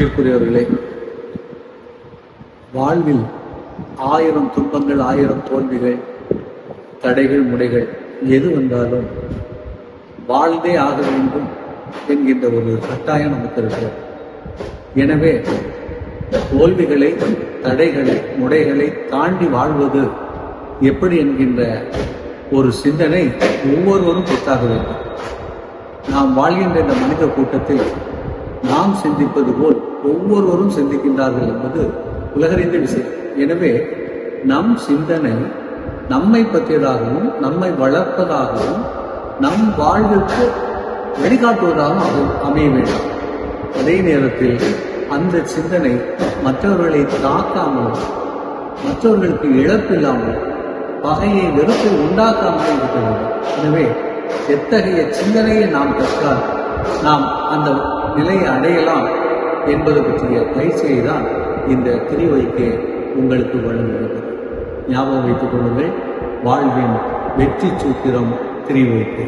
அன்பிற்குரியவர்களே வாழ்வில் ஆயிரம் துன்பங்கள் ஆயிரம் தோல்விகள் தடைகள் முடைகள் எது வந்தாலும் வாழ்ந்தே ஆக வேண்டும் என்கின்ற ஒரு கட்டாயம் நமக்கு இருக்கிறது. எனவே தோல்விகளை தடைகளை முடைகளை தாண்டி வாழ்வது எப்படி என்கின்ற ஒரு சிந்தனை ஒவ்வொருவரும் பெற்றாக வேண்டும். நாம் வாழ்கின்ற இந்த மனித கூட்டத்தில் நாம் சிந்திப்பது போல் ஒவ்வொருவரும் சிந்திக்கின்றார்கள் என்பது உலகறிந்த விஷயம். எனவே நம் சிந்தனை நம்மை பற்றியதாகவும் நம்மை வளர்ப்பதாகவும் நம் வாழ்விற்கு வழிகாட்டுவதாகவும் அது அமைய வேண்டும். அதே நேரத்தில் அந்த சிந்தனை மற்றவர்களை தாக்காமல் மற்றவர்களுக்கு இழப்பில்லாமல் பகையை வெறுப்பை உண்டாக்காமல் இருக்க வேண்டும். எனவே எத்தகைய சிந்தனையை நாம் பெற்றால் நாம் அந்த நிலையை அடையலாம் என்பது பற்றிய பயிற்சியை தான் இந்த திருவைக்கு உங்களுக்கு வழங்குகிறது. ஞாபகம் வைத்துக் கொள்ளுங்கள். வாழ்வின் வெற்றி சூத்திரம் திருவைக்கு